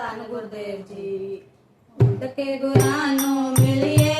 ਧੰਨ ਗੁਰਦੇਵ ਜੀ। ਉੱਡ ਕੇ ਗੁਰਾਂ ਨੂੰ ਮਿਲਿਏ।